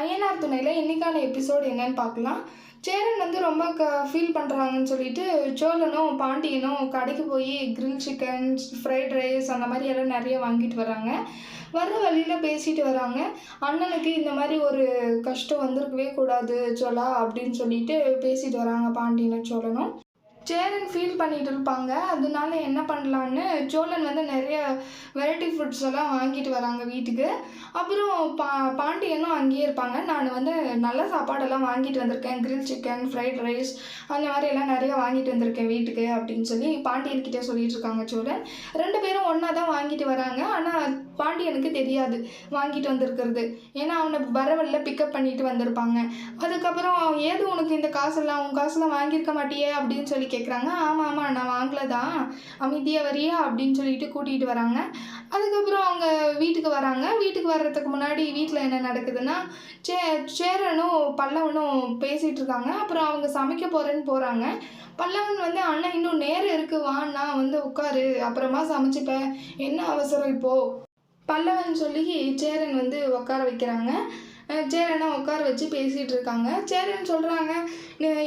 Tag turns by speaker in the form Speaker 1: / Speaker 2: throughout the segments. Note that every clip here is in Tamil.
Speaker 1: ஐயனார் துணையில் இன்னைக்கான எபிசோடு என்னன்னு பார்க்கலாம். சேரன் வந்து ரொம்ப க ஃபீல் பண்ணுறாங்கன்னு சொல்லிட்டு சோழனும் பாண்டியனும் கடைக்கு போய் கிரில் சிக்கன் ஃப்ரைட் ரைஸ் அந்த மாதிரி எல்லாம் நிறைய வாங்கிட்டு வராங்க. வர்ற வழியில் பேசிட்டு வராங்க. அண்ணனுக்கு இந்த மாதிரி ஒரு கஷ்டம் வந்திருக்கவே கூடாது சோழா அப்படின்னு சொல்லிட்டு பேசிட்டு வராங்க பாண்டியனும் சோழனும் சேரன் ஃபீல் பண்ணிட்டு இருப்பாங்க அதனால என்ன பண்ணலான்னு சோழன் வந்து நிறைய வெரைட்டி ஃபுட்ஸ் எல்லாம் வாங்கிட்டு வராங்க வீட்டுக்கு. அப்புறம் பா பாண்டியனும் அங்கேயே இருப்பாங்க. நான் வந்து நல்ல சாப்பாடெல்லாம் வாங்கிட்டு வந்திருக்கேன். கிரில் சிக்கன் ஃப்ரைட் ரைஸ் அந்த மாதிரி எல்லாம் நிறைய வாங்கிட்டு வந்திருக்கேன் வீட்டுக்கு அப்படின்னு சொல்லி பாண்டியன்கிட்ட சொல்லிட்டு இருக்காங்க சோழன். ரெண்டு பேரும் ஒன்றா தான் வாங்கிட்டு வராங்க. ஆனால் பாண்டியனுக்கு தெரியாது வாங்கிட்டு வந்திருக்கிறது. ஏன்னா அவனை வர வழியில் பிக்கப் பண்ணிட்டு வந்திருப்பாங்க. அதுக்கப்புறம் ஏது உனக்கு இந்த காசெல்லாம்? உன் காசெல்லாம் வாங்கியிருக்க மாட்டியே? அப்படின்னு சொல்லி கேட்குறாங்க ஆமாம் ஆமாம் நான் வாங்கலதான். அமைதியாக வரியா? அப்படின்னு சொல்லிட்டு கூட்டிகிட்டு வராங்க. அதுக்கப்புறம் அவங்க வீட்டுக்கு வராங்க. வீட்டுக்கு வர்றதுக்கு முன்னாடி வீட்டில் என்ன நடக்குதுன்னா சே சேரனும் பல்லவனும் பேசிகிட்டு இருக்காங்க. அப்புறம் அவங்க சமைக்க போகிறேன்னு போகிறாங்க பல்லவன் வந்து அண்ணன் இன்னும் நேரம் இருக்குது வா நான் வந்து உட்காரு. அப்புறமா சமைச்சிப்பேன் என்ன அவசரம் இப்போது பல்லவன் சொல்லி சேரன் வந்து உட்கார வைக்கிறாங்க. சேரனை உட்கார வச்சு பேசிகிட்டு இருக்காங்க. சேரன் சொல்கிறாங்க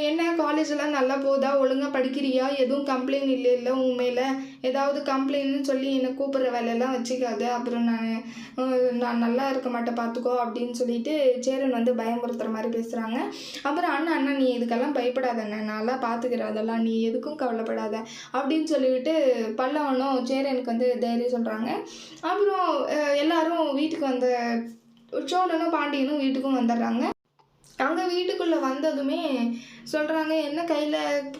Speaker 1: என்ன காலேஜெலாம் நல்லா போதா ஒழுங்காக படிக்கிறியா? எதுவும் கம்ப்ளைண்ட் இல்லை இல்லை உன் மேலே. ஏதாவது கம்ப்ளைண்ட்னு சொல்லி என்னை கூப்பிட்ற வேலையெல்லாம் வச்சுக்காது. அப்புறம் நான் நான் நல்லா இருக்க மாட்டேன் பார்த்துக்கோ அப்படின்னு சொல்லிட்டு சேரன் வந்து பயமுறுத்துகிற மாதிரி பேசுகிறாங்க அப்புறம் அண்ணா அண்ணா நீ இதுக்கெல்லாம் பயப்படாத நல்லா நான்லாம் அதெல்லாம். நீ எதுக்கும் கவலைப்படாத அப்படின்னு சொல்லிவிட்டு பல்லவனும் சேரனுக்கு வந்து தைரியம் சொல்கிறாங்க அப்புறம் எல்லாரும் வீட்டுக்கு வந்த சோழனும் பாண்டியனும் வீட்டுக்கும் வந்துடுறாங்க. அங்கே வீட்டுக்குள்ளே வந்ததுமே சொல்கிறாங்க என்ன கையில்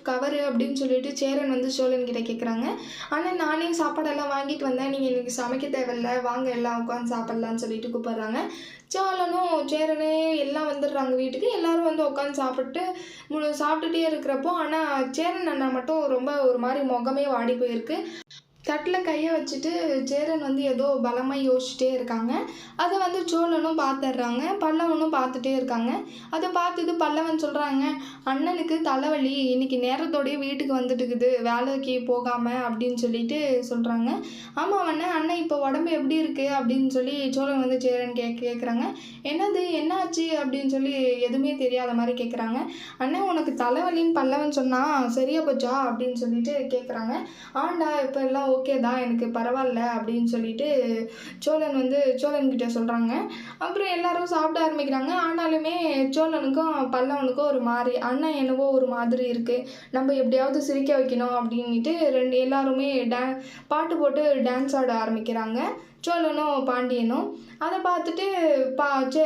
Speaker 1: கவரு? அப்படின்னு சொல்லிட்டு சேரன் வந்து சோழன் கிட்டே கேட்குறாங்க ஆனால் நானே சாப்பாடெல்லாம் வாங்கிட்டு வந்தேன். நீங்கள் இன்றைக்கி சமைக்க தேவையில்ல. வாங்க எல்லாம் உட்காந்து சாப்பிட்லான்னு சொல்லிட்டு கூப்பிட்றாங்க. சோழனும் சேரனே எல்லாம் வந்துடுறாங்க வீட்டுக்கு. எல்லாரும் வந்து உட்காந்து சாப்பிட்டு முழு சாப்பிட்டுட்டே இருக்கிறப்போ ஆனால் சேரன் அண்ணா மட்டும் ரொம்ப ஒரு மாதிரி முகமே வாடி போயிருக்கு. தட்டில் கையை வச்சுட்டு சேரன் வந்து ஏதோ பலமாக யோசிச்சுட்டே இருக்காங்க. அதை வந்து சோழனும் பார்த்துடுறாங்க பல்லவனும் பார்த்துட்டே இருக்காங்க. அதை பார்த்துட்டு பல்லவன் சொல்கிறாங்க அண்ணனுக்கு தலைவலி. இன்றைக்கி நேரத்தோடய வீட்டுக்கு வந்துட்டுக்குது. வேலைக்கு போகாமல் அப்படின்னு சொல்லிட்டு சொல்கிறாங்க ஆமாம் அண்ணன் அண்ணன் இப்போ உடம்பு எப்படி இருக்குது அப்படின்னு சொல்லி சோழன் வந்து சேரன் கே கேட்குறாங்க என்னது? என்னாச்சு? அப்படின்னு சொல்லி எதுவுமே தெரியாத மாதிரி கேட்குறாங்க அண்ணன் உனக்கு தலைவலின்னு பல்லவன் சொன்னால் சரியா போச்சா? அப்படின்னு சொல்லிட்டு கேட்குறாங்க ஆண்டா இப்போ எல்லாம் ஓகே தான் எனக்கு பரவாயில்ல அப்படின்னு சொல்லிட்டு சோழன் வந்து சோழன் கிட்ட சொல்கிறாங்க அப்புறம் எல்லாரும் சாப்பிட ஆரம்பிக்கிறாங்க. ஆனாலுமே சோழனுக்கும் பல்லவனுக்கும் ஒரு மாதிரி அண்ணன் என்னவோ ஒரு மாதிரி இருக்குது நம்ம எப்படியாவது சிரிக்க வைக்கணும் அப்படின்ட்டு ரெண்டு எல்லாருமே டே பாட்டு போட்டு டான்ஸ் ஆட ஆரம்பிக்கிறாங்க. சோழனும் பாண்டியனும். அதை பார்த்துட்டு பா சே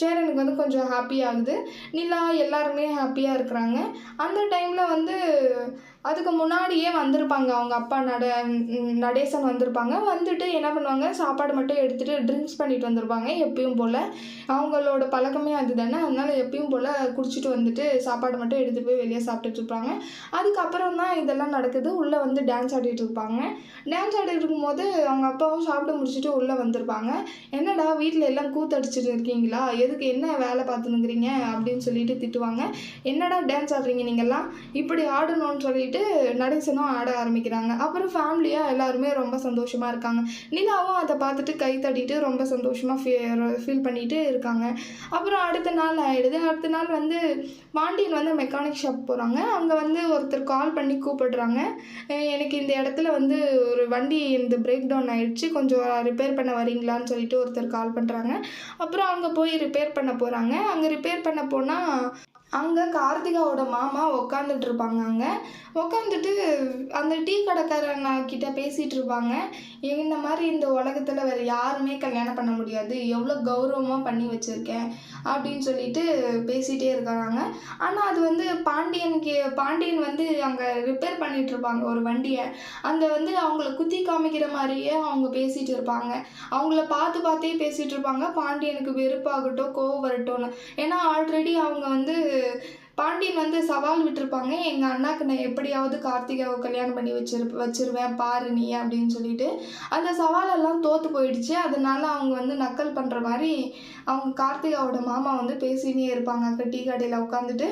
Speaker 1: சேரனுக்கு வந்து கொஞ்சம் ஹாப்பியாகுது நிலா எல்லாருமே ஹாப்பியாக இருக்கிறாங்க. அந்த டைமில் வந்து அதுக்கு முன்னாடியே வந்திருப்பாங்க. அவங்க அப்பா நட நடேசன் வந்திருப்பாங்க. வந்துட்டு என்ன பண்ணுவாங்க? சாப்பாடு மட்டும் எடுத்துகிட்டு ட்ரிங்க்ஸ் பண்ணிட்டு வந்திருப்பாங்க எப்பயும் போல். அவங்களோட பழக்கமே அதுதானே. அதனால் எப்பயும் போல் குடிச்சிட்டு வந்துட்டு சாப்பாடு மட்டும் எடுத்துகிட்டு போய் வெளியே சாப்பிட்டுட்டு இருப்பாங்க. அதுக்கப்புறம் தான் இதெல்லாம் நடக்குது. உள்ளே வந்து டான்ஸ் ஆடிட்டு இருப்பாங்க. டான்ஸ் ஆடிட்டு இருக்கும்போது அவங்க அப்பாவும் சாப்பிட்டு முடிச்சுட்டு உள்ளே வந்திருப்பாங்க. என்னடா வீட்டில் எல்லாம் கூத்தடிச்சிட்டு இருக்கீங்களா? எதுக்கு என்ன வேலை பார்த்துனுக்குறீங்க அப்படின்னு சொல்லிட்டு திட்டுவாங்க. என்னடா டான்ஸ் ஆடுறீங்க நீங்கள்லாம் இப்படி ஆடணும்னு சொல்லிட்டு நடேசனும் ஆட ஆரம்பிக்கிறாங்க. அப்புறம் ஃபேமிலியாக எல்லாருமே ரொம்ப சந்தோஷமாக இருக்காங்க. நிலாவும் அதை பார்த்துட்டு கை தட்டிட்டு ரொம்ப சந்தோஷமாக ஃபீ ஃபீல் பண்ணிட்டு இருக்காங்க. அப்புறம் அடுத்த நாள் ஆயிடுது. அடுத்த நாள் வந்து பாண்டியன் வந்து மெக்கானிக் ஷாப் போகிறாங்க அங்கே வந்து ஒருத்தர் கால் பண்ணி கூப்பிடுறாங்க. எனக்கு இந்த இடத்துல வந்து ஒரு வண்டி இந்த பிரேக் டவுன் ஆயிடுச்சு. கொஞ்சம் ரிப்பேர் பண்ண வரீங்களான்னு சொல்லிட்டு ஒருத்தர் கால் பண்ணுறாங்க அப்புறம் அங்கே போய் ரிப்பேர் பண்ண போகிறாங்க அங்கே ரிப்பேர் பண்ண போனால் அங்கே கார்த்திகாவோட மாமா உக்காந்துட்டு இருப்பாங்க அங்கே. உக்காந்துட்டு அந்த டீ கடைக்காரன் கிட்ட பேசிகிட்டு இருப்பாங்க இந்த மாதிரி இந்த உலகத்தில் வேறு யாருமே கல்யாணம் பண்ண முடியாது. எவ்வளோ கௌரவமாக பண்ணி வச்சுருக்கேன் அப்படின்னு சொல்லிட்டு பேசிகிட்டே இருக்காங்க. ஆனால் அது வந்து பாண்டியனுக்கு பாண்டியன் வந்து அங்கே ரிப்பேர் பண்ணிகிட்டு இருப்பாங்க ஒரு வண்டியை. அந்த வந்து அவங்கள குத்தி காமிக்கிற மாதிரியே அவங்க பேசிகிட்டு இருப்பாங்க அவங்கள பார்த்து பார்த்தே பேசிகிட்டு இருப்பாங்க பாண்டியனுக்கு வெறுப்பாகட்டும் கோவம் வரட்டும்னு. ஏன்னா ஆல்ரெடி அவங்க வந்து que பாண்டியன் வந்து சவால் விட்டுருப்பாங்க. எங்கள் அண்ணாக்கு நான் எப்படியாவது கார்த்திகாவை கல்யாணம் பண்ணி வச்சிரு வச்சிருவேன் பாரு நீ அப்படின்னு சொல்லிட்டு அந்த சவாலெல்லாம் தோற்று போயிடுச்சு. அதனால அவங்க வந்து நக்கல் பண்ணுற மாதிரி அவங்க கார்த்திகாவோட மாமா வந்து பேசினே இருப்பாங்க. அங்கே டீ கடையில் உட்காந்துட்டு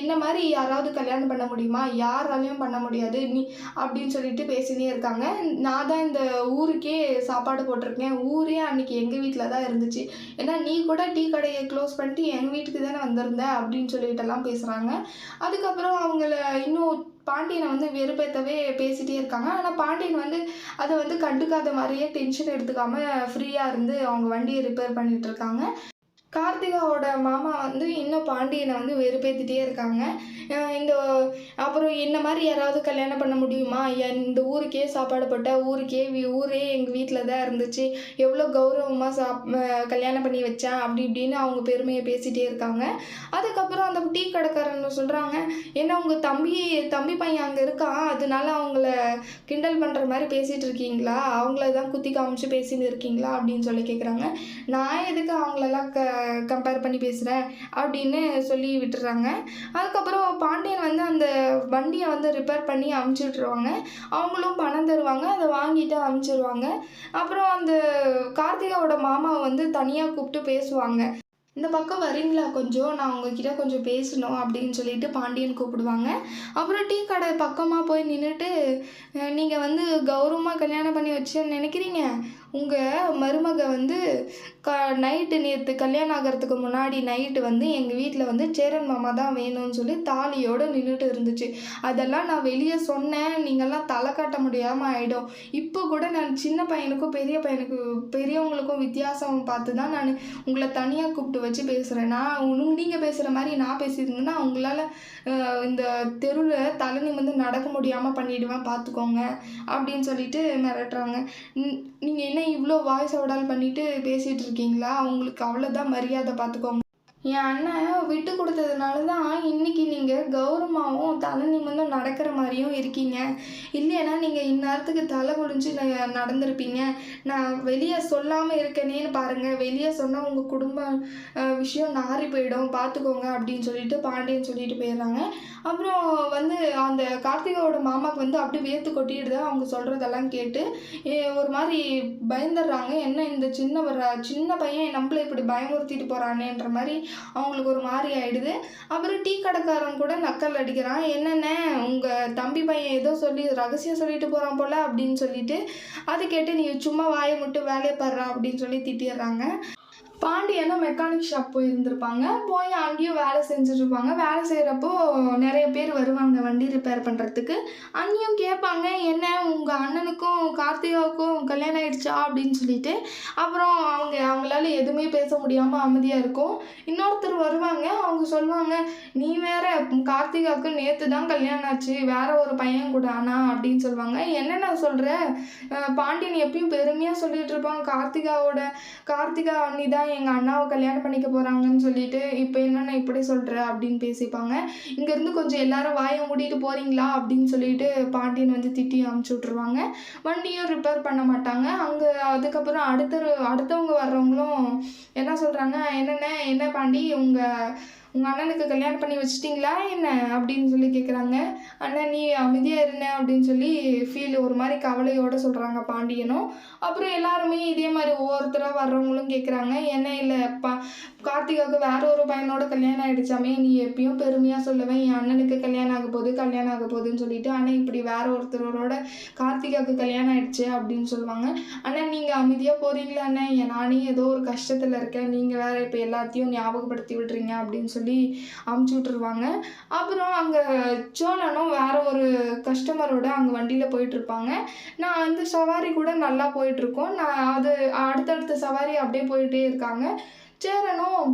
Speaker 1: என்ன மாதிரி யாராவது கல்யாணம் பண்ண முடியுமா? யாராலையும் பண்ண முடியாது. நீ அப்படின்னு சொல்லிட்டு பேசினே இருக்காங்க. நான் தான் இந்த ஊருக்கே சாப்பாடு போட்டிருக்கேன். ஊரே அன்னைக்கு எங்கள் வீட்டில் தான் இருந்துச்சு. ஏன்னா நீ கூட டீ கடையை க்ளோஸ் பண்ணிட்டு எங்கள் வீட்டுக்கு தானே வந்திருந்த அப்படின்னு கிட்டலாம் பேசுகிறாங்க அதுக்கப்புறம் அவங்கள இன்னும் பாண்டியனை வந்து வெறுப்பேற்றவே பேசிகிட்டே இருக்காங்க. ஆனால் பாண்டியன் வந்து அதை வந்து கண்டுக்காத மாதிரியே டென்ஷன் எடுத்துக்காமல் ஃப்ரீயாக இருந்து அவங்க வண்டியை ரிப்பேர் பண்ணிகிட்ருக்காங்க இருக்காங்க. கார்த்திகாவோட மாமா வந்து இன்னும் பாண்டியனை வந்து வெறுப்பேற்றிட்டே இருக்காங்க. இந்த அப்புறம் என்ன மாதிரி யாராவது கல்யாணம் பண்ண முடியுமா? இந்த ஊருக்கே சாப்பாடு போட்ட ஊருக்கே வி- ஊரே எங்கள் வீட்டில் தான் இருந்துச்சு. எவ்வளோ கௌரவமாக சாப் கல்யாணம் பண்ணி வச்சேன்? அப்படி இப்படின்னு அவங்க பெருமையை பேசிகிட்டே இருக்காங்க. அதுக்கப்புறம் அந்த டீ கடைக்காரன் சொல்கிறாங்க ஏன்னா உங்கள் தம்பி தம்பி பையன் அங்கே இருக்கான்? அதனால அவங்கள கிண்டல் பண்ணுற மாதிரி பேசிகிட்டு இருக்கீங்களா? அவங்கள தான் குத்தி காமிச்சு பேசின்னு இருக்கீங்களா? அப்படின்னு சொல்லி கேட்குறாங்க நான் எதுக்கு அவங்களெல்லாம் க கம்பேர் பண்ணி பேசுகிறேன் அப்படின்னு சொல்லி விட்டுறாங்க. அதுக்கப்புறம் பாண்டியன் வந்து அந்த வண்டியை வந்து ரிப்பேர் பண்ணி அமுச்சு விட்ருவாங்க அவங்களும் பணம் தருவாங்க. அதை வாங்கிட்டு அமுச்சிடுவாங்க அப்புறம் அந்த கார்த்திகாவோட மாமாவை வந்து தனியாக கூப்பிட்டு பேசுவாங்க. இந்த பக்கம் வரீங்களா கொஞ்சம்? நான் உங்ககிட்ட கொஞ்சம் பேசணும் அப்படின்னு சொல்லிட்டு பாண்டியன் கூப்பிடுவாங்க. அப்புறம் டீ கடை பக்கமாக போய் நின்றுட்டு நீங்கள் வந்து கௌரவமாக கல்யாணம் பண்ணி வச்சேன்னு நினைக்கிறீங்க? உங்கள் மருமக வந்து க நைட்டு நேற்று கல்யாணம் ஆகிறதுக்கு முன்னாடி நைட்டு வந்து எங்கள் வீட்டில் வந்து சேரன் மாமா தான் வேணும்னு சொல்லி தாலியோடு நின்றுட்டு இருந்துச்சு. அதெல்லாம் நான் வெளியே சொன்னேன். நீங்கள்லாம் தலை காட்ட முடியாமல் ஆகிடும் இப்போ கூட நான் சின்ன பையனுக்கும் பெரிய பையனுக்கு பெரியவங்களுக்கும் வித்தியாசம் பார்த்து தான் நான் உங்களை தனியாக கூப்பிட்டு வச்சு பேசுகிறேன் நான் நீங்கள் பேசுகிற மாதிரி நான் பேசியிருந்தேன்னா உங்களால் இந்த தெருவில் தலை நிமிர்ந்து நடக்க முடியாமல் பண்ணிவிடுவேன் பார்த்துக்கோங்க. அப்படின்னு சொல்லிட்டு மிரட்டுறாங்க. நீங்கள் என்ன இவ்வளோ வாய்ஸ் ஓடால் பண்ணிட்டு பேசிகிட்டு இருக்கீங்களா? உங்களுக்கு அவ்வளோதான் மரியாதை பார்த்துக்கோங்க. என் அண்ணன் விட்டு கொடுத்ததுனால தான் இன்னைக்கு நீங்கள் கௌரவமாகவும் தலை நிமிர்ந்தும் நடக்கிற மாதிரியும் இருக்கீங்க. இல்லைன்னா நீங்கள் இந்நேரத்துக்கு தலை குடிஞ்சு ந- நடந்திருப்பீங்க. நான் வெளியே சொல்லாமல் இருக்கேனேன்னு பாருங்கள் வெளியே சொன்னால் உங்கள் குடும்ப விஷயம் நாறி போயிடும். பார்த்துக்கோங்க அப்படின்னு சொல்லிட்டு பாண்டியன் சொல்லிட்டு போயிடுறாங்க. அப்புறம் வந்து அந்த கார்த்திகாவோட மாமாவுக்கு வந்து அப்படியே வேர்த்து கொட்டிடுது. அவங்க சொல்கிறதெல்லாம் கேட்டு ஒரு மாதிரி பயந்துடுறாங்க. என்ன இந்த சின்ன ஒரு சின்ன பையன் நம்மளை இப்படி பயமுறுத்திட்டு போகிறானேன்ற மாதிரி அவங்களுக்கு ஒரு மாதிரி ஆயிடுது. அப்புறம் டீ கடைக்காரன் கூட நக்கல் அடிக்கிறான். என்னென்ன உங்கள் தம்பி பையன் ஏதோ சொல்லி ரகசியம் சொல்லிட்டு போகிறான் போல அப்படின்னு சொல்லிட்டு அது கேட்டு நீ சும்மா வாயை மட்டும் வேலையை பாடுறா அப்படின்னு சொல்லி திட்டிடுறாங்க. பாண்டியனும் மெக்கானிக் ஷாப் போயிருந்திருப்பாங்க போய் அங்கேயும் வேலை செஞ்சுட்டு இருப்பாங்க வேலை செய்கிறப்போ நிறைய பேர் வருவாங்க வண்டி ரிப்பேர் பண்ணுறதுக்கு அங்கேயும் கேட்பாங்க என்ன உங்கள் அண்ணனுக்கும் கார்த்திகாவுக்கும் கல்யாணம் ஆயிடுச்சா? அப்படின்னு சொல்லிட்டு. அப்புறம் அவங்க அவங்களால எதுவுமே பேச முடியாமல் அமைதியாக இருக்கும். இன்னொருத்தர் வருவாங்க. அவங்க சொல்லுவாங்க நீ வேற கார்த்திகாவுக்கு நேற்று தான் கல்யாணம் ஆச்சு. வேற ஒரு பையன் கூட அண்ணா அப்படின்னு சொல்லுவாங்க. என்னென்ன சொல்கிற பாண்டியன் எப்பயும் பெருமையாக சொல்லிட்டு இருப்பான். கார்த்திகாவோட கார்த்திகா அண்ணி தான் எங்கள் அண்ணாவை கல்யாணம் பண்ணிக்க போகிறாங்கன்னு சொல்லிட்டு இப்போ என்னென்ன இப்படி சொல்கிற அப்படின்னு பேசிப்பாங்க. இங்கேருந்து கொஞ்சம் எல்லாரும் வாயை மூடிட்டு போகிறீங்களா அப்படின்னு சொல்லிட்டு பாண்டியன் வந்து திட்டி அமுச்சு விட்ருவாங்க வண்டியும் ரிப்பேர் பண்ண மாட்டாங்க. அங்கே அதுக்கப்புறம் அடுத்த அடுத்தவங்க வர்றவங்களும் என்ன சொல்கிறாங்க என்னென்ன என்ன பாண்டி? உங்கள் உங்கள் அண்ணனுக்கு கல்யாணம் பண்ணி வச்சிட்டிங்களா என்ன அப்படின்னு சொல்லி கேட்குறாங்க அண்ணன் நீ அமைதியாக இருந்த அப்படின்னு சொல்லி ஃபீல் ஒரு மாதிரி கவலையோடு சொல்கிறாங்க பாண்டியனும். அப்புறம் எல்லாருமே இதே மாதிரி ஒவ்வொருத்தராக வர்றவங்களும் கேட்குறாங்க என்ன இல்லை பா கார்த்திகாவுக்கு வேற ஒரு பையனோட கல்யாணம் ஆகிடுச்சாமே நீ எப்பயும் பெருமையாக சொல்லுவேன் என் அண்ணனுக்கு கல்யாணம் ஆக போகுது கல்யாணம் ஆக போகுதுன்னு சொல்லிட்டு ஆனால் இப்படி வேற ஒருத்தரோட கார்த்திகாவுக்கு கல்யாணம் ஆகிடுச்சு அப்படின்னு சொல்லுவாங்க. ஆனால் நீங்கள் அமைதியாக போகிறீங்களா அண்ணன் நானே ஏதோ ஒரு கஷ்டத்தில் இருக்கேன். நீங்கள் வேற இப்போ எல்லாத்தையும் ஞாபகப்படுத்தி விடுறீங்க அப்படின்னு சொல்லி சொல்லி அமுச்சு விட்ருவாங்க அப்புறம் அங்கே சோழனும் வேற ஒரு கஸ்டமரோட அங்கே வண்டியில் போயிட்டுருப்பாங்க. நான் வந்து சவாரி கூட நல்லா போயிட்டுருக்கோம். நான் அது அடுத்தடுத்த சவாரி அப்படியே போயிட்டே இருக்காங்க. சேரனும்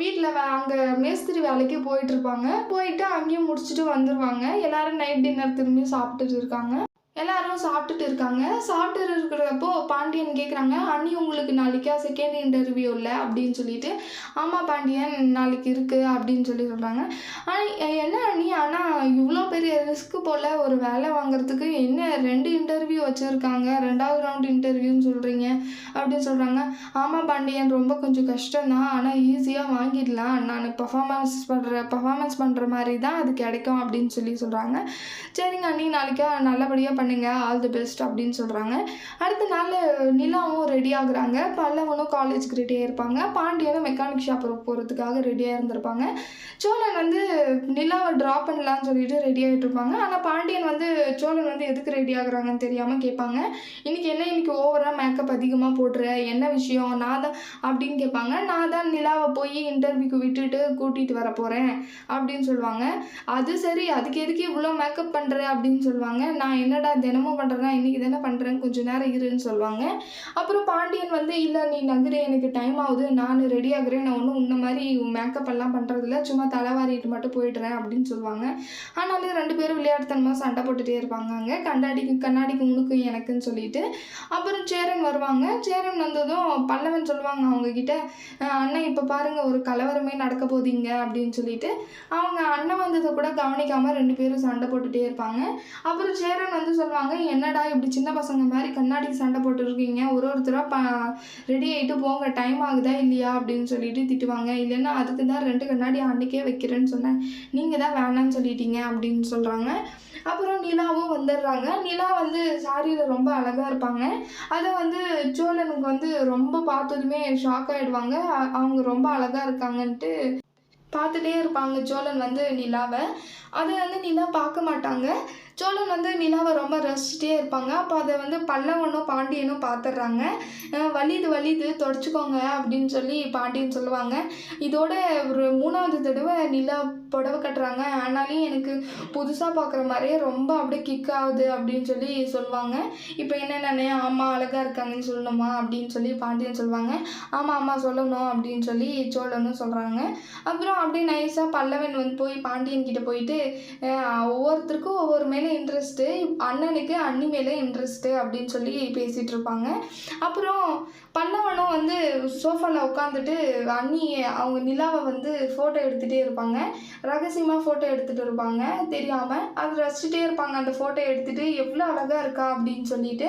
Speaker 1: வீட்டில் வே அங்கே மேஸ்திரி வேலைக்கு போயிட்டுருப்பாங்க. போயிட்டு அங்கேயும் முடிச்சுட்டு வந்துடுவாங்க எல்லோரும் நைட் டின்னர் திரும்பி சாப்பிட்டுட்டு இருக்காங்க. எல்லாரும் சாப்பிட்டுட்டு இருக்காங்க. சாப்பிட்டு இருக்கிறப்போ பாண்டியன் கேட்குறாங்க அண்ணி உங்களுக்கு நாளைக்கா செகண்ட் இன்டர்வியூ இல்லை அப்படின்னு சொல்லிட்டு ஆமாம் பாண்டியன் நாளைக்கு இருக்குது அப்படின்னு சொல்லி சொல்கிறாங்க ஆனால் என்ன அண்ணி ஆனால் இவ்வளோ பெரிய ரிஸ்க்கு போல் ஒரு வேலை வாங்குறதுக்கு என்ன ரெண்டு இன்டர்வியூ வச்சுருக்காங்க ரெண்டாவது ரவுண்ட் இன்டர்வியூன்னு சொல்கிறீங்க அப்படின்னு சொல்கிறாங்க ஆமாம் பாண்டியன் ரொம்ப கொஞ்சம் கஷ்டம்தான் ஆனால் ஈஸியாக வாங்கிடலாம். நான் பர்ஃபார்மன்ஸ் பண்ணுற பர்ஃபார்மன்ஸ் பண்ணுற மாதிரி தான் அது கிடைக்கும் அப்படின்னு சொல்லி சொல்கிறாங்க சரிங்க அண்ணி நாளைக்கா நல்லபடியாக பண்ணுங்க ஆல் தி பெஸ்ட் அப்படின்னு சொல்கிறாங்க அடுத்த நாள் நிலாவும் ரெடி ஆகுறாங்க. பல்லவனும் காலேஜுக்கு ரெடியாக இருப்பாங்க பாண்டியனும் மெக்கானிக் ஷாப் போகிறதுக்காக ரெடியாக இருந்திருப்பாங்க. சோழன் வந்து நிலாவை ட்ராப் பண்ணலான்னு சொல்லிட்டு ரெடி ஆகிட்டு இருப்பாங்க. ஆனால் பாண்டியன் வந்து சோழன் வந்து எதுக்கு ரெடி ஆகுறாங்கன்னு தெரியாமல் கேட்பாங்க. இன்னைக்கு என்ன இன்னைக்கு ஓவராக மேக்கப் அதிகமாக போடுற என்ன விஷயம் நான் தான் அப்படின்னு கேட்பாங்க. நான் தான் நிலாவை போய் இன்டர்வியூக்கு விட்டுட்டு கூட்டிகிட்டு வர போகிறேன் அப்படின்னு சொல்லுவாங்க. அது சரி அதுக்கு எதுக்கு இவ்வளோ மேக்கப் பண்ணுற அப்படின்னு சொல்லுவாங்க. நான் என்னடா தினமும் பண்ணுறேன்னா இன்றைக்கி தானே பண்ணுறேன் கொஞ்சம் நேரம் இருன்னு சொல்லுவாங்க. அப்புறம் பாண்டியன் வந்து இல்லை நீ நகரு எனக்கு டைம் ஆகுது நான் ரெடி ஆகுறேன் நான் ஒன்றும் உன்ன மாதிரி மேக்கப் எல்லாம் பண்ணுறதில்ல சும்மா தலைவாரிட்டு மட்டும் போயிடுறேன் அப்படின்னு சொல்லுவாங்க. ஆனாலும் ரெண்டு பேரும் விளையாட்டுத்தனமாக சண்டை போட்டுகிட்டே இருப்பாங்க அங்கே கண்ணாடிக்கு கண்ணாடிக்கு உனக்கு எனக்குன்னு சொல்லிட்டு. அப்புறம் சேரன் வருவாங்க. சேரன் வந்ததும் பல்லவன் சொல்லுவாங்க அவங்கக்கிட்ட அண்ணன் இப்போ பாருங்கள் ஒரு கலவரமே நடக்க போதீங்க அப்படின்னு சொல்லிட்டு. அவங்க அண்ணன் வந்ததை கூட கவனிக்காமல் ரெண்டு பேரும் சண்டை போட்டுகிட்டே இருப்பாங்க. அப்புறம் சேரன் வந்து சொல்லுவாங்க என்னடா இப்படி சின்ன பசங்க மாதிரி கண்ணாடிக்கு சண்டை போட்டுருக்கீங்க? ஒரு ஒருத்தராக ப ரெடி ஆகிட்டு போங்க டைம் ஆகுதா இல்லையா? அப்படின்னு சொல்லிட்டு திட்டுவாங்க. இல்லைன்னா அதுக்கு தான் ரெண்டு கண்ணாடி அன்னைக்கே வைக்கிறேன்னு சொன்னேன். நீங்கள் தான் வேணான்னு சொல்லிட்டீங்க அப்படின்னு சொல்கிறாங்க அப்புறம் நிலாவும் வந்துடுறாங்க. நிலா வந்து சாரியில் ரொம்ப அழகாக இருப்பாங்க. அதை வந்து சோழனுக்கு வந்து ரொம்ப பார்த்ததுமே ஷாக் ஆகிடுவாங்க அவங்க ரொம்ப அழகாக இருக்காங்கன்ட்டு பார்த்துட்டே இருப்பாங்க சோழன் வந்து நிலாவை. அதை வந்து நிலா பார்க்க மாட்டாங்க. சோழன் வந்து நிலாவை ரொம்ப ரசிச்சிட்டே இருப்பாங்க. அப்போ அதை வந்து பல்லவனும் பாண்டியனும் பார்த்துடுறாங்க வலிது வலிது தொடச்சிக்கோங்க அப்படின்னு சொல்லி பாண்டியன் சொல்லுவாங்க. இதோட ஒரு மூணாவது தடவை நிலா புடவை கட்டுறாங்க. ஆனாலும் எனக்கு புதுசாக பார்க்குற மாதிரியே ரொம்ப அப்படியே கிக் ஆகுது அப்படின்னு சொல்லி சொல்லுவாங்க. இப்போ என்னென்ன? ஆமாம் அழகாக இருக்காங்கன்னு சொல்லணுமா? அப்படின்னு சொல்லி பாண்டியன் சொல்லுவாங்க. ஆமாம் ஆமாம் சொல்லணும் அப்படின்னு சொல்லி சோழனும் சொல்கிறாங்க அப்புறம் அப்படியே நைஸாக பல்லவன் வந்து போய் பாண்டியன் கிட்டே போயிட்டு ஒவ்வொருத்தருக்கும் ஒவ்வொரு மேலே இன்ட்ரெஸ்ட்டு அண்ணனுக்கு அண்ணி மேலே இன்ட்ரெஸ்ட்டு அப்படின்னு சொல்லி பேசிகிட்டு இருப்பாங்க அப்புறம் பல்லவனும் வந்து சோஃபாவில் உட்காந்துட்டு அண்ணி அவங்க நிலாவை வந்து ஃபோட்டோ எடுத்துகிட்டே இருப்பாங்க. ரகசியமாக ஃபோட்டோ எடுத்துகிட்டு இருப்பாங்க. தெரியாமல் அது ரசிச்சுட்டே இருப்பாங்க. அந்த ஃபோட்டோ எடுத்துகிட்டு எவ்வளோ அழகாக இருக்கா அப்படின்னு சொல்லிட்டு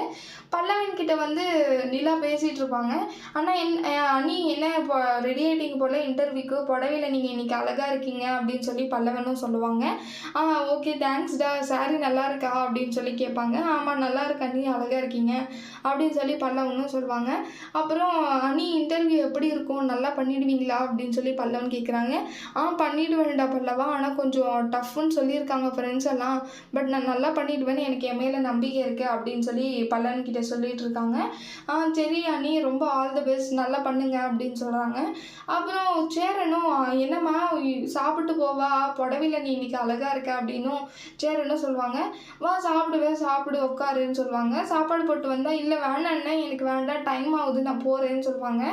Speaker 1: பல்லவன் கிட்ட வந்து நிலா பேசிகிட்டு இருப்பாங்க. ஆனால் என் அண்ணி என்ன இப்போ ரெடி ஆகிட்டீங்க போல் இன்டர்வியூக்கு புடவையில் நீங்கள் இன்றைக்கி அழகாக இருக்கீங்க அப்படின்னு சொல்லி பல்லவனும் சொல்லுவாங்க. ஆ ஓகே தேங்க்ஸ்டா சாரி நல்லா இருக்கா அப்படின்னு சொல்லி கேட்பாங்க. ஆமாம் நல்லா இருக்கா நீ அழகாக இருக்கீங்க அப்படின்னு சொல்லி பல்லவனும் சொல்லுவாங்க அப்புறம் அண்ணி இன்டர்வியூ எப்படி இருக்கும்? நல்லா பண்ணிடுவீங்களா? அப்படின்னு சொல்லி பல்லவன் கேட்குறாங்க. ஆ பண்ணிடுவேன்டா பல்லவா. ஆனால் கொஞ்சம் டஃப்னு சொல்லியிருக்காங்க ஃப்ரெண்ட்ஸ் எல்லாம். பட் நான் நல்லா பண்ணிடுவேன்னு எனக்கு என் மேலே நம்பிக்கை இருக்குது அப்படின்னு சொல்லி பல்லவன் கிட்டே சொல்லிட்டு இருக்காங்க ஆ சரி அண்ணி. ரொம்ப ஆல் த பெஸ்ட் நல்லா பண்ணுங்க அப்படின்னு சொல்கிறாங்க அப்புறம் சேரனும் என்னம்மா சாப்பிட்டு போவா? புடவையில் நீ இன்னைக்கு அழகாக இருக்க அப்படின்னும் சேரனும் சொல்லுவாங்க வா சாப்பிடுவேன் சாப்பிடு உட்காருன்னு சொல்லுவாங்க. சாப்பாடு போட்டு வந்தால் இல்லை வேணாண்ணே எனக்கு வேண்டாம் டைம் ஆகுது நான் போகிறேன்னு சொல்லுவாங்க.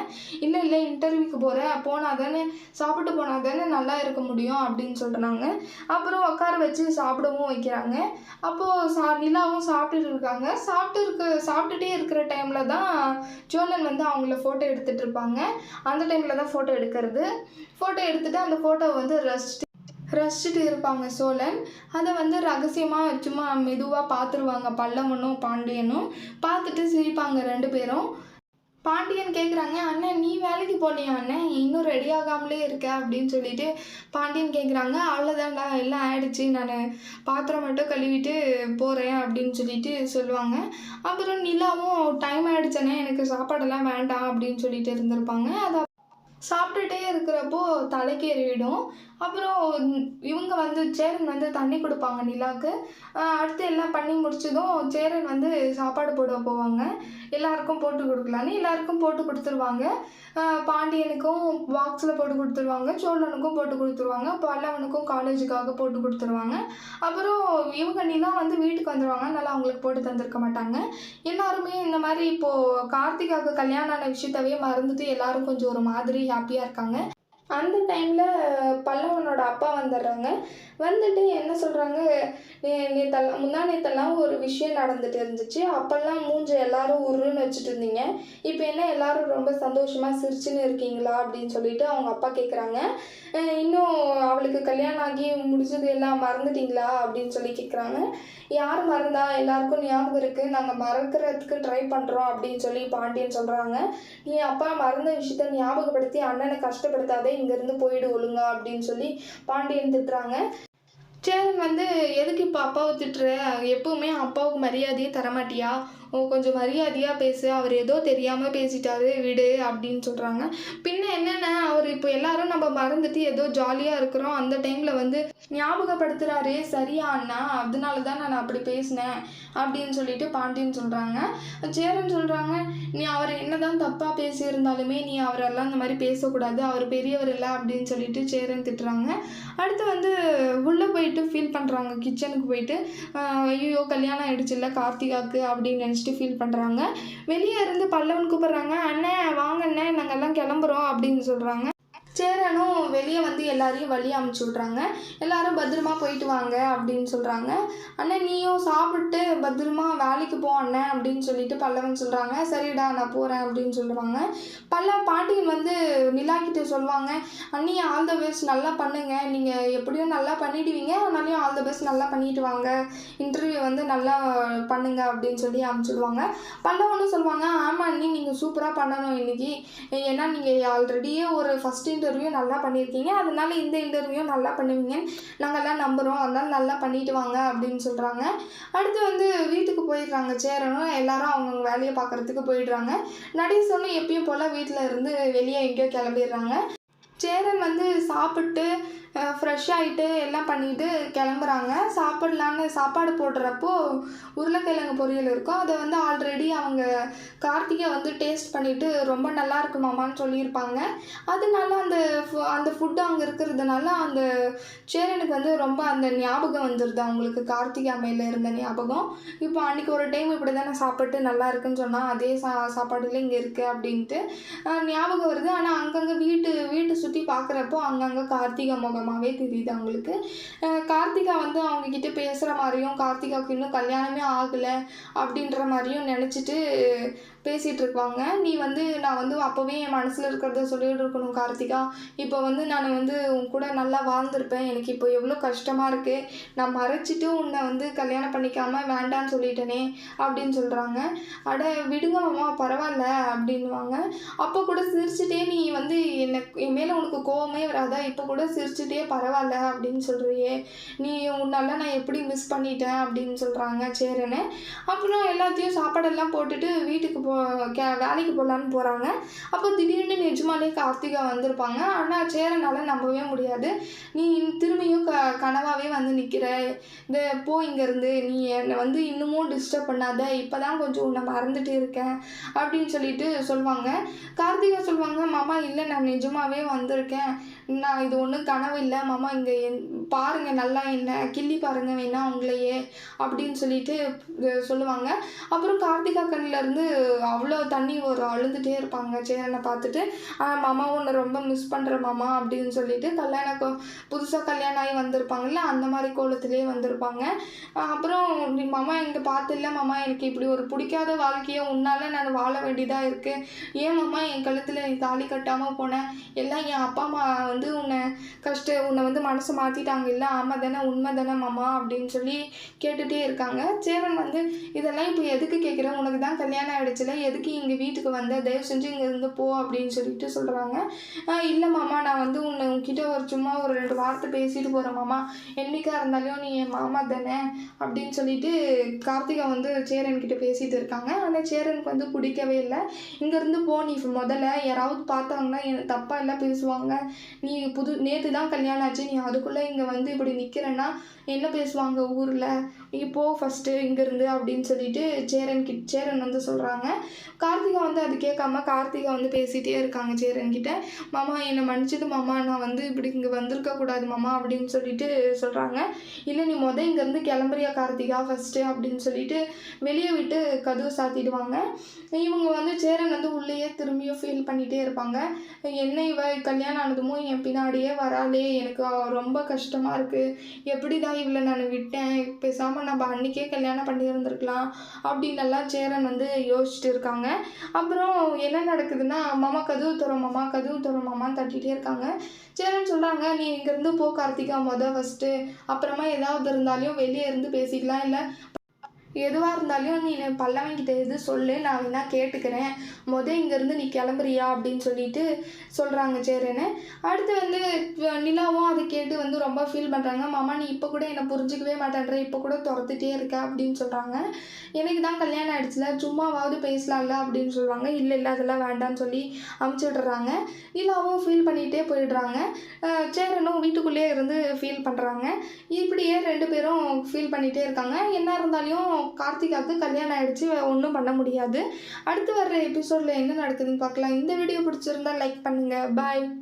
Speaker 1: இல்லை இல்லை இன்டர்வியூக்கு போகிறேன் போனால் தானே சாப்பிட்டு போனால் தானே நல்லா இருக்க முடியும் அப்படின்னு சொல்கிறாங்க அப்புறம் உட்கார வச்சு சாப்பிடவும் வைக்கிறாங்க. அப்போது சா நிலாவும் சாப்பிட்டுட்டு இருக்காங்க. சாப்பிட்டு இருக்க சாப்பிட்டுட்டே இருக்கிற டைமில் தான் சோழன் வந்து அவங்கள ஃபோட்டோ எடுத்துகிட்டு இருப்பாங்க. அந்த டைமில் தான் ஃபோட்டோ எடுக்கிறது. ஃபோட்டோ எடுத்துகிட்டு அந்த ஃபோட்டோவை வந்து ரசிச்சுட்டு ரசிச்சுட்டு இருப்பாங்க சோழன். அதை வந்து ரகசியமாக சும்மா மெதுவாக பார்த்துருவாங்க பல்லவனும் பாண்டியனும். பார்த்துட்டு சிரிப்பாங்க ரெண்டு பேரும். பாண்டியன் கேட்குறாங்க அண்ணன் நீ வேலைக்கு போனியா அண்ணன் இன்னும் ரெடி ஆகாமலே இருக்க அப்படின்னு சொல்லிட்டு பாண்டியன் கேட்குறாங்க அவ்வளோதான்டா எல்லாம் ஆயிடுச்சு. நான் பாத்திரம் மட்டும் கழுவிட்டு போகிறேன் அப்படின்னு சொல்லிட்டு சொல்லுவாங்க. அப்புறம் நிலாவும் டைம் ஆகிடுச்சனே எனக்கு சாப்பாடெல்லாம் வேண்டாம் அப்படின்னு சொல்லிட்டு இருந்திருப்பாங்க. அதை சாப்பிட்டுட்டே இருக்கிறப்போ தலைக்கு எறிவிடும் அப்புறம் இவங்க வந்து சேரன் வந்து தண்ணி கொடுப்பாங்க நிலாவுக்கு. அடுத்து எல்லாம் பண்ணி முடிச்சதும் சேரன் வந்து சாப்பாடு போட போவாங்க. எல்லாருக்கும் போட்டு கொடுக்கலான்னு எல்லாருக்கும் போட்டு கொடுத்துருவாங்க. பாண்டியனுக்கும் பாக்ஸில் போட்டு கொடுத்துருவாங்க சோழனுக்கும் போட்டு கொடுத்துருவாங்க பல்லவனுக்கும் காலேஜுக்காக போட்டு கொடுத்துருவாங்க. அப்புறம் இவங்க நிலா வந்து வீட்டுக்கு வந்துடுவாங்க அதனால் அவங்களுக்கு போட்டு தந்திருக்க மாட்டாங்க. எல்லாருமே இந்த மாதிரி இப்போது கார்த்திகாவுக்கு கல்யாணம் ஆன விஷயத்தவே மறந்துட்டு எல்லாரும் கொஞ்சம் ஒரு மாதிரி ஹாப்பியாக இருக்காங்க. அந்த டைமில் பல்லவனோட அப்பா வந்துடுறாங்க. வந்துட்டு என்ன சொல்கிறாங்க நேத்தெல்லாம் முந்தா நேத்தெல்லாம் ஒரு விஷயம் நடந்துட்டு இருந்துச்சு. அப்போல்லாம் மூஞ்ச எல்லாரும் உருன்னு வச்சுட்டு இருந்தீங்க. இப்போ என்ன எல்லாரும் ரொம்ப சந்தோஷமாக சிரிச்சுன்னு இருக்கீங்களா? அப்படின்னு சொல்லிட்டு அவங்க அப்பா கேட்குறாங்க இன்னும் அவளுக்கு கல்யாணம் ஆகி முடிஞ்சது எல்லாம் மறந்துட்டீங்களா? அப்படின்னு சொல்லி கேட்குறாங்க யார் மறந்தா? எல்லாருக்கும் ஞாபகம் இருக்குது நாங்கள் மறக்கிறதுக்கு ட்ரை பண்ணுறோம் அப்படின்னு சொல்லி பாண்டியன் சொல்கிறாங்க நீ அப்பா மறந்த விஷயத்த ஞாபகப்படுத்தி அண்ணனை கஷ்டப்படுத்தாதே இங்கேருந்து போயிடு ஒழுங்கா அப்படின்னு சொல்லி பாண்டியன் திட்டுறாங்க. சேரன் வந்து எதுக்கு இப்போ அப்பாவை திட்டுற? எப்பவுமே அப்பாவுக்கு மரியாதையே தரமாட்டியா? கொஞ்சம் மரியாதையாக பேசு அவர் ஏதோ தெரியாமல் பேசிட்டாரு விடு அப்படின்னு சொல்கிறாங்க பின்ன என்னென்ன அவர் இப்போ எல்லாரும் நம்ம மறந்துட்டு ஏதோ ஜாலியாக இருக்கிறோம். அந்த டைமில் வந்து ஞாபகப்படுத்துகிறாரே சரியா அண்ணா? அதனால தான் நான் அப்படி பேசினேன் அப்படின்னு சொல்லிட்டு பாண்டியன் சொல்கிறாங்க சேரன் சொல்கிறாங்க நீ அவர் என்ன தான் தப்பாக பேசியிருந்தாலுமே நீ அவரெல்லாம் இந்த மாதிரி பேசக்கூடாது. அவர் பெரியவர் இல்லை அப்படின்னு சொல்லிட்டு சேரன் திட்டுறாங்க. அடுத்து வந்து உள்ளே போயிட்டு ஃபீல் பண்ணுறாங்க கிச்சனுக்கு போயிட்டு ஐயோ கல்யாணம் ஆயிடுச்சுல்ல கார்த்திகாக்கு அப்படின்னு நினச்சிட்டு ஃபீல் பண்ணுறாங்க வெளியே இருந்து பல்லவன் கூப்பிட்றாங்க அண்ணே வாங்க அண்ணே நாங்கள்லாம் கிளம்புறோம் அப்படின்னு சொல்கிறாங்க சேரனும் வெளியே வந்து எல்லாரையும் வழி அமுச்சு விட்றாங்க. எல்லாரும் பத்திரமா போயிட்டு வாங்க அப்படின்னு சொல்கிறாங்க அண்ணன் நீயும் சாப்பிட்டு பத்திரமா வேலைக்கு போ அண்ணன் அப்படின்னு சொல்லிட்டு பல்லவன் சொல்கிறாங்க சரிடா நான் போகிறேன் அப்படின்னு சொல்லுவாங்க. பல்ல பாண்டியன் வந்து நிலாக்கிட்டு சொல்லுவாங்க அண்ணி ஆல் த பெஸ்ட் நல்லா பண்ணுங்க. நீங்கள் எப்படியும் நல்லா பண்ணிடுவீங்க. ஆனாலையும் ஆல் த பெஸ்ட் நல்லா பண்ணிட்டு வாங்க. இன்டர்வியூ வந்து நல்லா பண்ணுங்க அப்படின்னு சொல்லி அமுச்சுடுவாங்க. பல்லவனும் சொல்லுவாங்க ஆமாம் அண்ணி நீங்கள் சூப்பராக பண்ணணும் இன்னைக்கு. ஏன்னா நீங்கள் ஆல்ரெடியே ஒரு ஃபஸ்ட் இன்டர்வியூ இன்டர்வியூ நல்லா பண்ணியிருக்கீங்க. அதனால இந்த இன்டர்வியூ நல்லா பண்ணுவீங்கன்னு நாங்கள்லாம் நம்புகிறோம் அதனால் நல்லா பண்ணிட்டு வாங்க அப்படின்னு சொல்கிறாங்க அடுத்து வந்து வீட்டுக்கு போயிடுறாங்க. சேரனும் எல்லாரும் அவங்கவுங்க வேலையை பார்க்குறதுக்கு போயிடுறாங்க. நடேசனும் எப்பயும் போல் வீட்டில் இருந்து வெளியே எங்கேயோ கிளம்பிடுறாங்க. சேரன் வந்து சாப்பிட்டு ஃப்ரெஷ் ஆகிட்டு எல்லாம் பண்ணிட்டு கிளம்புறாங்க. சாப்பிட்லான்னு சாப்பாடு போடுறப்போ உருளைக்கிழங்கு பொரியல் இருக்கும். அதை வந்து ஆல்ரெடி அவங்க கார்த்திகை வந்து டேஸ்ட் பண்ணிவிட்டு ரொம்ப நல்லா இருக்குமாமான்னு சொல்லியிருப்பாங்க. அதனால அந்த ஃபு- அந்த ஃபுட்டு அங்கே இருக்கிறதுனால அந்த சேரனுக்கு வந்து ரொம்ப அந்த ஞாபகம் வந்துடுது அவங்களுக்கு கார்த்திகை அம்மையில் இருந்த ஞாபகம். இப்போ அன்றைக்கி ஒரு டைம் இப்படி தானே சாப்பிட்டு நல்லா இருக்குன்னு சொன்னால் அதே சா சாப்பாடுல இங்கே இருக்குது அப்படின்ட்டு ஞாபகம் வருது. ஆனால் அங்கங்கே வீட்டு வீட்டை சுற்றி பார்க்குறப்போ அங்கங்கே கார்த்திகை முகம் முகமாகவே தெரியுது அவங்களுக்கு. கார்த்திகா வந்து அவங்க கிட்ட பேசுகிற மாதிரியும் கார்த்திகாவுக்கு இன்னும் கல்யாணமே ஆகலை அப்படின்ற மாதிரியும் நினச்சிட்டு பேசிகிட்டு இருப்பாங்க நீ வந்து நான் வந்து அப்போவே என் மனசில் இருக்கிறத சொல்லிகிட்டு இருக்கணும் கார்த்திகா. இப்போ வந்து நான் வந்து உன் கூட நல்லா வாழ்ந்திருப்பேன். எனக்கு இப்போ எவ்வளோ கஷ்டமாக இருக்குது நான் மறைச்சிட்டு உன்னை வந்து கல்யாணம் பண்ணிக்காமல் வேண்டான்னு சொல்லிட்டேனே அப்படின்னு சொல்கிறாங்க அட விடுங்க மாமா பரவாயில்ல அப்படின்னுவாங்க. அப்போ கூட சிரிச்சுட்டே நீ வந்து என்னை என் மேலே உனக்கு கோவமே வராதா? இப்போ கூட சிரிச்சுட்டே பரவாயில்ல அப்படின்னு சொல்கிறியே நீ உன்னால நான் எப்படி மிஸ் பண்ணிட்டேன் அப்படின்னு சொல்கிறாங்க சரின்னு அப்புறம் எல்லாத்தையும் சாப்பாடெல்லாம் போட்டுட்டு வீட்டுக்கு போ கே வேலைக்கு போகலான்னு போகிறாங்க அப்போ திடீர்னு நிஜமாலே கார்த்திகா வந்திருப்பாங்க. ஆனால் சேரனால நம்பவே முடியாது. நீ திரும்பியும் க கனவாகவே வந்து நிற்கிற இந்த போ இங்கேருந்து. நீ என்னை வந்து இன்னமும் டிஸ்டர்ப் பண்ணாத. இப்போ தான் கொஞ்சம் உன்னை மறந்துட்டு இருக்கேன். அப்படின்னு சொல்லிட்டு சொல்லுவாங்க கார்த்திகா சொல்லுவாங்க மாமா இல்லை நான் நிஜமாகவே வந்திருக்கேன். நான் இது ஒன்றும் கனவு இல்லை. மாமா இங்கே பாருங்கள் நல்லா என்ன கிள்ளி பாருங்க வேணா உங்களையே. அப்படின்னு சொல்லிட்டு சொல்லுவாங்க. அப்புறம் கார்த்திகா கண்ணிலேருந்து அவ்வளோ தண்ணி வரும் அழுதுகிட்டே இருப்பாங்க. சேரனை பார்த்துட்டு ஆனால் மாமா உன்னை ரொம்ப மிஸ் பண்ணுற மாமா அப்படின்னு சொல்லிட்டு கல்யாணம் கோ புதுசாக கல்யாணம் ஆகி வந்திருப்பாங்கல்ல அந்த மாதிரி கோலத்திலே வந்திருப்பாங்க. அப்புறம் நீ மாமா இங்கே பார்த்தில்ல மாமா எனக்கு இப்படி ஒரு பிடிக்காத வாழ்க்கையை உன்னால நான் வாழ வேண்டியதாக இருக்குது ஏன் மாமா என் கழுத்தில் நீ தாலி கட்டாமல் போனேன் எல்லாம் என் அப்பா அம்மா வந்து உன்னை கஷ்ட உன்னை வந்து மனசு மாற்றிட்டாங்க இல்லை ஆமாம் தானே உண்மை தானே மாமா அப்படின்னு சொல்லி கேட்டுகிட்டே இருக்காங்க. சேரன் வந்து இதெல்லாம் இப்போ எதுக்கு கேட்குறேன் உனக்கு தான் கல்யாணம் ஆகிடுச்சுல எதுக்கு இங்கே வீட்டுக்கு வந்த? தயவு செஞ்சு இங்கேருந்து போ அப்படின்னு சொல்லிட்டு சொல்கிறாங்க இல்லை மாமா நான் வந்து உன்னை உங்ககிட்ட ஒரு சும்மா ஒரு ரெண்டு வார்த்தை பேசிட்டு போகிறேன் மாமா. என்னைக்கா இருந்தாலும் நீ என் மாமா தானே? அப்படின்னு சொல்லிட்டு கார்த்திகா வந்து சேரன் கிட்ட பேசிட்டு இருக்காங்க. ஆனால் சேரனுக்கு வந்து பிடிக்கவே இல்லை. இங்கேருந்து போ நீ முதல்ல. யாராவது பார்த்தாங்கன்னா எனக்கு தப்பாக எல்லாம் பேசுவாங்க. நீ புது நேற்று தான் கல்யாணம் ஆச்சு. நீ அதுக்குள்ளே இங்கே வந்து இப்படி நிற்கிறேன்னா என்ன பேசுவாங்க ஊரில்? நீ போ ஃபஸ்ட்டு இங்கேருந்து அப்படின்னு சொல்லிட்டு சேரன் கிட் சேரன் வந்து சொல்கிறாங்க கார்த்திகா வந்து அது கேட்காம கார்த்திகா வந்து பேசிகிட்டே இருக்காங்க சேரன் கிட்ட. மாமா என்னை மன்னிச்சிடு மாமா நான் வந்து இப்படி இங்கே வந்திருக்கக்கூடாது மாமா அப்படின்னு சொல்லிட்டு சொல்கிறாங்க இல்லை நீ மொதல் இங்கேருந்து கிளம்புறியா கார்த்திகா ஃபஸ்ட்டு அப்படின்னு சொல்லிட்டு வெளியே விட்டு கதவு சாத்திடுவாங்க. இவங்க வந்து சேரன் வந்து உள்ளேயே திரும்பியும் ஃபீல் பண்ணிகிட்டே இருப்பாங்க. என்ன இவ? கல்யாணம் ஆனதுமோ என் பின்னாடியே வராளே எனக்கு ரொம்ப கஷ்டமாக இருக்குது எப்படி தான் இவளை நான் விட்டேன். பேசாமல் நம்ம அன்றைக்கே கல்யாணம் பண்ணியிருந்துருக்கலாம் அப்படின்னு எல்லாம் சேரன் வந்து யோசிச்சுட்டு இருக்காங்க. அப்புறம் என்ன நடக்குதுன்னா மாமா கதவு துற மாமா கதவு துற மாமான்னு தட்டிகிட்டே இருக்காங்க. சேரன் சொல்கிறாங்க நீ இங்கேருந்து போ கார்த்திகா மொதல் ஃபஸ்ட்டு அப்புறமா ஏதாவது இருந்தாலும் வெளியே இருந்து பேசிக்கலாம். இல்லை எதுவாக இருந்தாலும் நீ பல்லவன்கிட்ட எது சொல்லு நான் வேணா கேட்டுக்கிறேன். மொதல் இங்கேருந்து நீ கிளம்புறியா அப்படின்னு சொல்லிட்டு சொல்கிறாங்க சேரன்னு அடுத்து வந்து நிலாவும் அதை கேட்டு வந்து ரொம்ப ஃபீல் பண்ணுறாங்க மாமா நீ இப்போ கூட என்னை புரிஞ்சிக்கவே மாட்டேன்ற இப்போ கூட துரத்துட்டே இருக்க அப்படின்னு சொல்கிறாங்க எனக்கு தான் கல்யாணம் ஆயிடுச்சுல சும்மாவாவது பேசலாம்ல அப்படின்னு சொல்லுவாங்க இல்லை இல்லை அதெல்லாம் வேண்டாம்னு சொல்லி அமுச்சு விடுறாங்க நிலாவும் ஃபீல் பண்ணிகிட்டே போயிடுறாங்க. சேரனும் வீட்டுக்குள்ளேயே இருந்து ஃபீல் பண்ணுறாங்க இப்படியே ரெண்டு பேரும் ஃபீல் பண்ணிகிட்டே இருக்காங்க. என்ன இருந்தாலும் கார்த்திகாவுக்கு கல்யாணம் ஆகிடுச்சு ஒன்றும் பண்ண முடியாது. அடுத்து வர்ற எபிசோடில் என்ன நடக்குதுன்னு பார்க்கலாம். இந்த வீடியோ பிடிச்சிருந்தா லைக் பண்ணுங்கள் பாய்